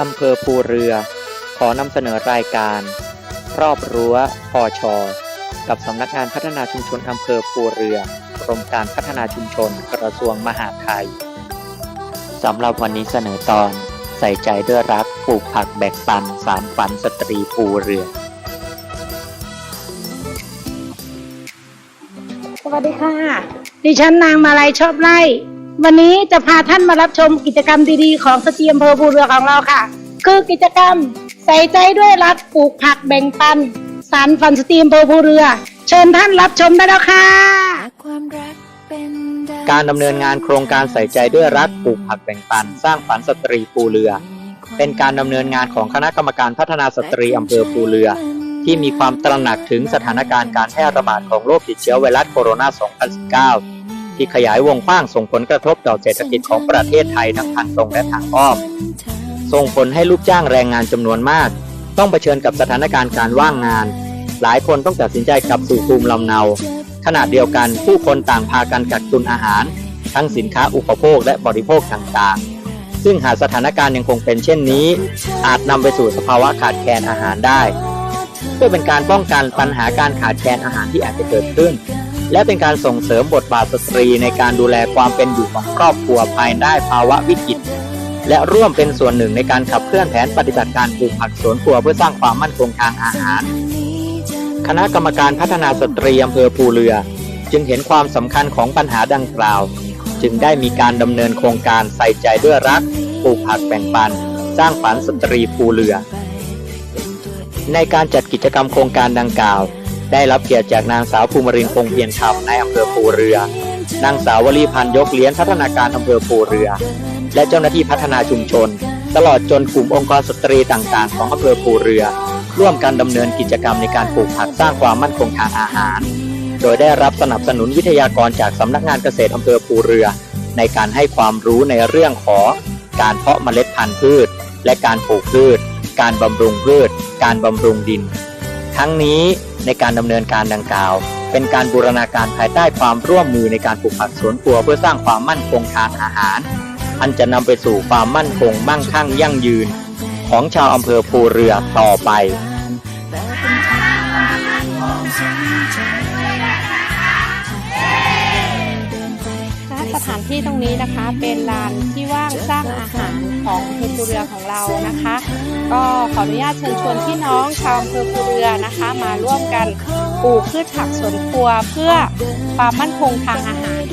อำเภอภูเรือ ขอนำเสนอรายการ รอบรั้วพอชอกับสำนักงานพัฒนาชุมชนอำเภอภูเรือกรมการพัฒนาชุมชนกระทรวงมหาดไทยสำหรับวันนี้เสนอตอน ใส่ใจด้วยรักปลูกผักแบ่งปันสารฝันสตรีภูเรือ สวัสดีค่ะ ดิฉันนางมาลัยชอบไร่ วันนี้จะพาท่านมารับชมกิจกรรมดีๆ ของสตรีอำเภอภูเรือของเราค่ะ คือกิจกรรมใส่ใจด้วยรักปลูกผักแบ่งปันสารฝันสตรีอำเภอภูเรือ เชิญท่านรับชมได้แล้วค่ะ การดำเนินงานโครงการใส่ใจด้วยรักปลูกผักแบ่งปัน สร้างฝันสตรีภูเรือ เป็นการดำเนินงานของคณะกรรมการพัฒนาสตรีอำเภอภูเรือ ที่มีความตระหนักถึงสถานการณ์การแพร่ระบาดของโรคติดเชื้อไวรัสโคโรนา 2019 ที่ขยายวงกว้างส่งผลกระทบต่อเศรษฐกิจของประเทศไทยทั้งทางตรงและทางอ้อม ส่งผลให้ลูกจ้างแรงงานจำนวนมาก ต้องเผชิญกับสถานการณ์การว่างงาน หลายคนต้องตัดสินใจกลับสู่ภูมิลำเนาขณะเดียวกันผู้คนต่างพากันกักตุนอาหาร ทั้งสินค้าอุปโภคและบริโภคต่างๆ ซึ่งหากสถานการณ์ยังคงเป็นเช่นนี้ อาจนำไปสู่สภาวะขาดแคลนอาหารได้ เพื่อเป็นการป้องกันปัญหาการขาดแคลนอาหารที่อาจจะเกิดขึ้น และเป็นการส่งเสริมบทบาทสตรีในการดูแลความเป็นอยู่ของครอบครัวภายใต้ภาวะวิกฤต และร่วมเป็นส่วนหนึ่งในการขับเคลื่อนแผนปฏิบัติการปลูกผักสวนครัวเพื่อสร้างความมั่นคงทางอาหาร คณะกรรมการพัฒนาสตรีอำเภอภูเรือ จึงเห็นความสำคัญของปัญหาดังกล่าว จึงได้มีการดำเนินโครงการใส่ใจด้วยรักปลูกผักแบ่งปัน สร้างฝันสตรีภูเรือ ในการจัดกิจกรรมโครงการดังกล่าว ได้รับเกียรติจากนางสาวภูมิรินคงเพียรธรรมในอำเภอภูเรือ นางสาววลีพันยกเลี้ยนพัฒนาการอำเภอภูเรือ และเจ้าหน้าที่พัฒนาชุมชน ตลอดจนกลุ่มองค์กรสตรีต่างๆ ของอำเภอภูเรือ ร่วมกันดำเนินกิจกรรมในการปลูกผักสร้างความมั่นคงทางอาหาร โดยได้รับสนับสนุนวิทยากรจากสำนักงานเกษตรอำเภอภูเรือ ในการให้ความรู้ในเรื่องของการเพาะเมล็ดพันธุ์พืช และการปลูกพืช การบำรุงพืช การบำรุงดิน ทั้งนี้ในการดำเนินการดังกล่าว เป็นการบูรณาการภายใต้ความร่วมมือในการปลูกผักสวนครัวเพื่อสร้างความมั่นคงทางอาหาร อันจะนำไปสู่ความมั่นคงมั่งคั่งยั่งยืน ของชาวอำเภอภูเรือต่อไป ที่ตรงนี้นะคะเป็นลานที่ว่างสร้างอาหารของอำเภอภูเรือของเรานะคะ ก็ขออนุญาตเชิญชวนพี่น้องชาวอำเภอภูเรือนะคะ มาร่วมกันปลูกพืชผักสวนครัวเพื่อความมั่นคงทางอาหาร